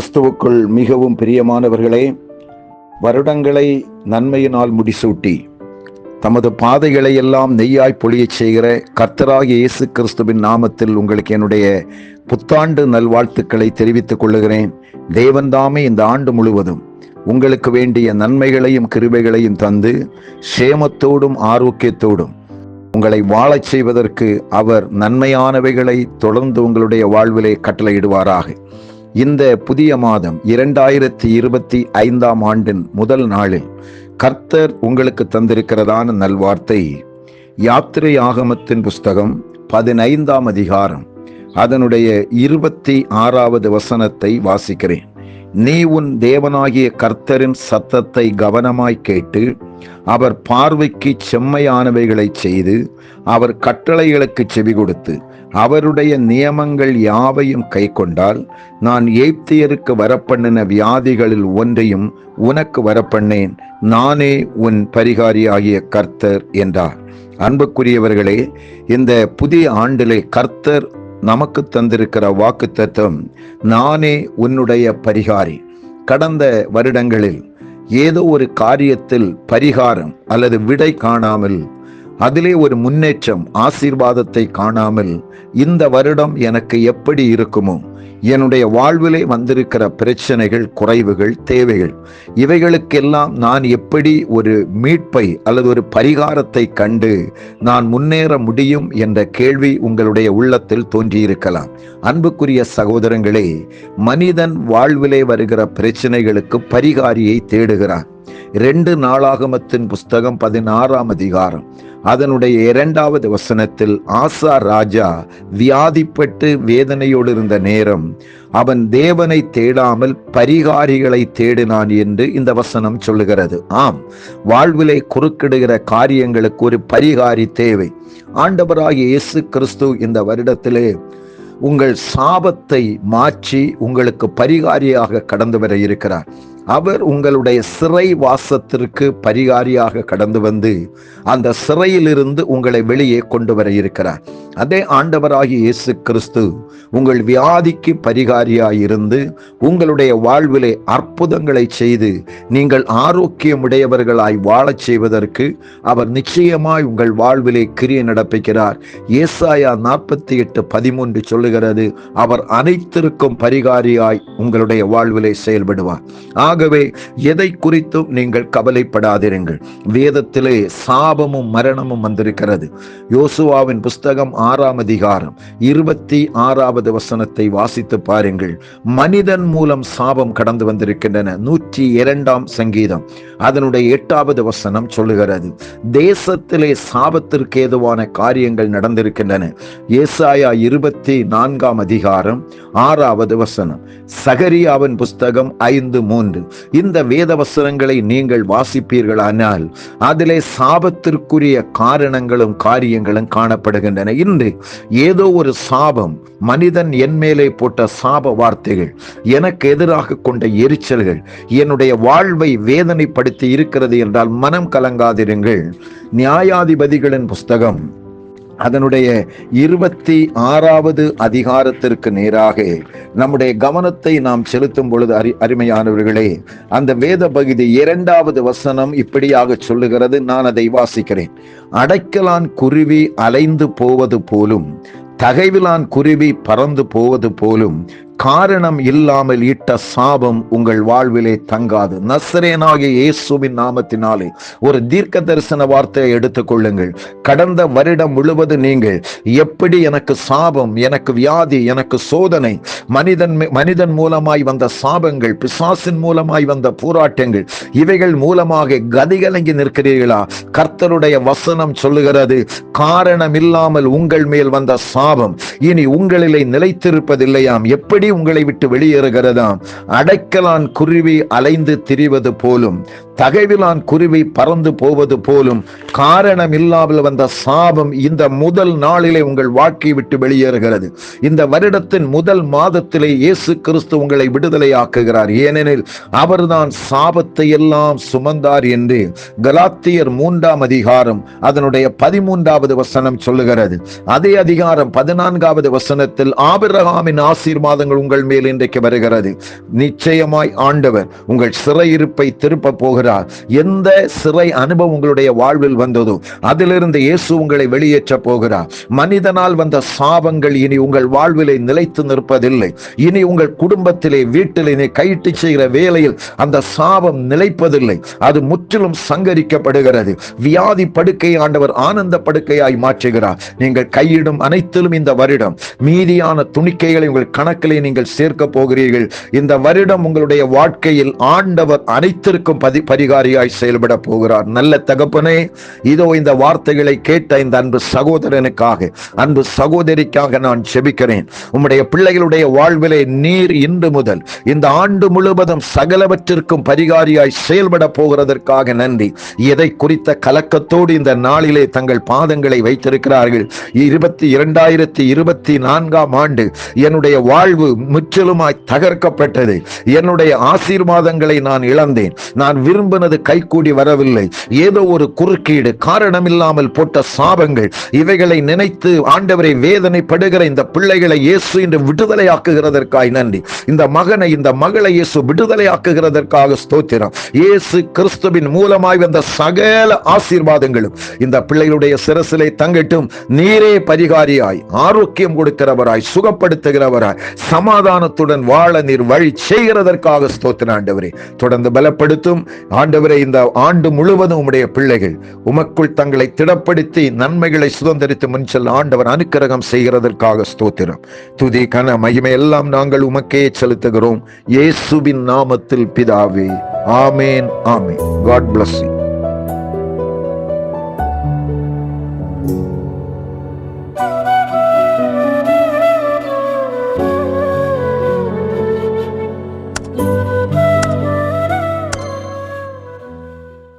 கிறிஸ்துவுக்குள் மிகவும் பிரியமானவர்களே வருடங்களை நன்மையினால் முடிசூட்டி தமது பாதைகளை எல்லாம் நெய்யாய் பொழியச் செய்கிற கர்த்தராகிய இயேசு கிறிஸ்துவின் நாமத்தில் உங்களுக்கு என்னுடைய புத்தாண்டு நல்வாழ்த்துக்களை தெரிவித்துக் கொள்ளுகிறேன். தேவன்தாமே இந்த ஆண்டு முழுவதும் உங்களுக்கு வேண்டிய நன்மைகளையும் கிருபைகளையும் தந்து சேமத்தோடும் ஆரோக்கியத்தோடும் உங்களை வாழச் செய்வதற்கு அவர் நன்மையானவைகளை தொடர்ந்து உங்களுடைய வாழ்விலே கட்டளையிடுவாராக. இந்த புதிய மாதம் இரண்டாயிரத்தி இருபத்தி ஐந்தாம் ஆண்டின் முதல் நாளில் கர்த்தர் உங்களுக்கு தந்திருக்கிறதான நல்வார்த்தை யாத்திரை ஆகமத்தின் புஸ்தகம் பதினைந்தாம் அதிகாரம் அதனுடைய இருபத்தி ஆறாவது வசனத்தை வாசிக்கிறேன். நீ உன் தேவனாகிய கர்த்தரின் சத்தத்தை கவனமாய் கேட்டு அவர் பார்வைக்கு செம்மையானவைகளை செய்து அவர் கட்டளைகளுக்கு செவி கொடுத்து அவருடைய நியமங்கள் யாவையும் கை கொண்டால் நான் ஏப்தியருக்கு வரப்பண்ணின வியாதிகளில் ஒன்றையும் உனக்கு வரப்பண்ணேன் நானே உன் பரிகாரியாகிய கர்த்தர் என்றார். அன்புக்குரியவர்களே இந்த புதிய ஆண்டிலே கர்த்தர் நமக்கு தந்திருக்கிற வாக்கு தத்துவம் நானே உன்னுடைய பரிகாரி. கடந்த வருடங்களில் ஏதோ ஒரு காரியத்தில் பரிகாரம் அல்லது விடை காணாமல் அதிலே ஒரு முன்னேற்றம் ஆசீர்வாதத்தை காணாமல் இந்த வருடம் எனக்கு எப்படி இருக்குமோ என்னுடைய வாழ்விலே வந்திருக்கிற பிரச்சனைகள் குறைவுகள் தேவைகள் இவைகளுக்கெல்லாம் நான் எப்படி ஒரு மீட்பை அல்லது ஒரு பரிகாரத்தை கண்டு நான் முன்னேற முடியும் என்ற கேள்வி உங்களுடைய உள்ளத்தில் தோன்றியிருக்கலாம். அன்புக்குரிய சகோதரங்களே மனிதன் வாழ்விலே வருகிற பிரச்சனைகளுக்கு பரிகாரியை தேடுகிறான். ரெண்டு நாளாகமத்தின் புஸ்தகம் பதினாறாம் அதிகாரம். அதனுடைய இரண்டாவது வசனத்தில் ஆசா ராஜா வியாதிப்பட்டு வேதனையோடு இருந்த நேரம் அவன் தேவனை தேடாமல் பரிகாரிகளை தேடினான் என்று இந்த வசனம் சொல்லுகிறது. ஆம் வாழ்விலை குறுக்கிடுகிற காரியங்களுக்கு ஒரு பரிகாரி தேவை. ஆண்டவராகிய இயேசு கிறிஸ்து இந்த வருடத்திலே உங்கள் சாபத்தை மாற்றி உங்களுக்கு பரிகாரியாக கடந்து வர இருக்கிறார். அவர் உங்களுடைய சிறை வாசத்திற்கு பரிகாரியாக கடந்து வந்து அந்த சிறையிலிருந்து உங்களை வெளியே கொண்டு வர இருக்கிறார். அதே ஆண்டவராகி இயேசு கிறிஸ்து உங்கள் வியாதிக்கு பரிகாரியாயிருந்து உங்களுடைய வாழ்விலே அற்புதங்களை செய்து நீங்கள் ஆரோக்கியமுடையவர்களாய் வாழச் செய்வதற்கு அவர் நிச்சயமாய் உங்கள் வாழ்விலே கிரிய நடப்பிக்கிறார். ஏசாயா நாற்பத்தி எட்டு பதிமூன்று சொல்லுகிறது அவர் அனைத்திற்கும் பரிகாரியாய் உங்களுடைய வாழ்விலே செயல்படுவார். ஆகவே எதை குறித்தும் நீங்கள் கவலைப்படாதிருங்கள். வேதத்திலே சாபமும் மரணமும் வந்திருக்கிறது. யோசுவாவின் புஸ்தகம் ஆறாம் அதிகாரம் இருபத்தி ஆறாவது வசனத்தை வாசித்து பாருங்கள். மனிதன் மூலம் சாபம் கடந்து வந்திருக்கின்றன. நூற்றி இரண்டாம் சங்கீதம் அதனுடைய எட்டாவது வசனம் சொல்லுகிறது. தேசத்திலே சாபத்திற்கு ஏதுவான காரியங்கள் நடந்திருக்கின்றன. ஏசாயா இருபத்தி நான்காம் அதிகாரம் ஆறாவது வசனம். சகரியாவின் புஸ்தகம் ஐந்து மூன்று. இந்த வேத வசனங்களை நீங்கள் வாசிப்பீர்களானால் அதிலே சாபத்திற்குரிய காரணங்களும் காரியங்களும் காணப்படுகின்றன. இன்று ஏதோ ஒரு சாபம் மனிதன் என் மேலே போட்ட சாப வார்த்தைகள் எனக்கு எதிராக கொண்ட எரிச்சல்கள் என்னுடைய வாழ்வை வேதனைப்படுத்தி இருக்கிறது என்றால் மனம் கலங்காதிருங்கள். நியாயாதிபதிகளின் புஸ்தகம் அதனுடைய இருபத்தி ஆறாவது அதிகாரத்திற்கு நேராக நம்முடைய கவனத்தை நாம் செலுத்தும் பொழுது அறி அருமையானவர்களே அந்த வேத பகுதி இரண்டாவது வசனம் இப்படியாக சொல்லுகிறது. நான் அதை வாசிக்கிறேன். அடைக்கலான் குருவி அலைந்து போவது போலும் தகைவிலான் குருவி பறந்து போவது போலும் காரணம் இல்லாமல் இட்ட சாபம் உங்கள் வாழ்விலே தங்காது. நசரேனாகிய இயேசுவின் நாமத்தினாலே ஒரு தீர்க்க தரிசன வார்த்தையை எடுத்துக்கொள்ளுங்கள் கடந்த வருடம் முழுவது நீங்கள் எப்படி எனக்கு சாபம் எனக்கு வியாதி எனக்கு சோதனை மனிதன் மனிதன் மூலமாய் வந்த சாபங்கள் பிசாசின் மூலமாய் வந்த போராட்டங்கள் இவைகள் மூலமாக கதிகலங்கி நிற்கிறீர்களா? கர்த்தருடைய வசனம் சொல்லுகிறது காரணம் இல்லாமல் உங்கள் மேல் வந்த சாபம். இனி உங்களிலே நிலைத்திருப்பதில்லையாம். எப்படி உங்களை விட்டு வெளியேறுகிறதாம். அடைக்கலான் குருவி அலைந்து திரிவது போலும் தகைவிலான் குருவி பறந்து போவது போலும் காரணம் இல்லாமல் வந்த சாபம் இந்த முதல் நாளிலே உங்கள் வாழ்க்கை விட்டு வெளியேறுகிறது. இந்த வருடத்தின் முதல் மாதத்திலே இயேசு கிறிஸ்து உங்களை விடுதலையாக்குகிறார். ஏனெனில் அவர்தான் சாபத்தை எல்லாம் சுமந்தார் என்று கலாத்தியர் மூன்றாம் அதிகாரம் அதனுடைய பதிமூன்றாவது வசனம் சொல்லுகிறது. அதே அதிகாரம் பதினான்காவது வசனத்தில் ஆபிரகாமின் ஆசீர்வாதங்கள் உங்கள் மேல் இன்றைக்கு வருகிறது. நிச்சயமாய் ஆண்டவர் உங்கள் சிறையிருப்பை திருப்ப போகிறார். எந்த சிறை அனுபவம் உங்களுடைய வாழ்வில் வந்ததோ அதிலிருந்து இயேசு உங்களை வெளியேற்ற போகிறார். மனிதனால் வந்த சாபங்கள் இனி உங்கள் வாழ்விலே நிலைத்து நிற்பதில்லை. இனி உங்கள் குடும்பத்திலே வீட்டிலே நீ கைட்டு செய்கிற வேலையில் அந்த சாபம் நிலைப்பதில்லை. அது முற்றிலும் சங்கரிக்கப்படுகிறது. வியாதி படுக்கை ஆண்டவர் ஆனந்த படுக்கையாய் மாற்றுகிறார். நீங்கள் கையிடும் அனைத்திலும் இந்த வருடம். மீதியான துணிக்கைகளை உங்கள் கணக்கிலே நீங்கள் சேர்க்க போகிறீர்கள். இந்த வருடம் உங்களுடைய வாழ்க்கையில் ஆண்டவர் அனைத்திற்கும் பதி அதிகாரியாய் செயல்பட போகிறார். நல்ல தகப்பனே இதோ இந்த வார்த்தைகளை கேட்ட இந்த அன்பு சகோதரனுக்காக அன்பு சகோதரிக்காக நான் செபிக்கிறேன். உம்முடைய பிள்ளைகளுடைய வாழ்விலே நீர் இன்று முதல் இந்த ஆண்டு முழுவதும் சகலவற்றிற்கும் பரிகாரியாய் செயல்பட போகிறதற்காக நன்றி. எதை குறித்த கலக்கத்தோடு இந்த நாளிலே தங்கள் பாதங்களை வைத்திருக்கிறார்கள். இருபத்தி இரண்டாயிரத்தி இருபத்தி நான்காம் ஆண்டு என்னுடைய வாழ்வு முற்றிலுமாய் தகர்க்கப்பட்டது. என்னுடைய ஆசீர்வாதங்களை நான் இழந்தேன். நான் விரும்பினது கைகூடி வரவில்லை. ஏதோ ஒரு குறுக்கீடு காரணமில்லாமல் போட்ட சாபங்கள் இவைகளை நினைத்து ஆண்டவரை வேதனைப்படுகிற இந்த பிள்ளைகளை இயேசு இன்று விடுதலையாக்குகிறதற்காய் நன்றி. இந்த மகனை இந்த மகளை இயேசு விடுதலையாக்குகிறதற்காக ஸ்தோத்திரம். இயேசு கிறிஸ்துவின் மூலமாய் வந்த சகல ஆசீர்வாதங்களும் இந்த பிள்ளைகளுடைய சிரசிலை தங்கட்டும் நீரே பரிகாரியாய் ஆரோக்கியம் கொடுக்கிறவராய் சுகப்படுத்துகிறவராய் சமாதானத்துடன் வாழ நீர் வழி செய்கிறதற்காக ஸ்தோத்திர ஆண்டவரே. தொடர்ந்து பலப்படுத்தும் ஆண்டவரே இந்த ஆண்டு முழுவதும் உம்முடைய பிள்ளைகள் உமக்குள் தங்களை திடப்படுத்தி நன்மைகளை சுதந்திரித்து முன் செல்ல ஆண்டவர் அனுக்கிரகம் செய்கிறதற்காக ஸ்தோத்திரம். துதி கன மகிமை எல்லாம் நாங்கள் உமக்கே செலுத்துகிறோம். இயேசுவின் நாமத்தில் பிதாவே. ஆமேன் ஆமேன். God bless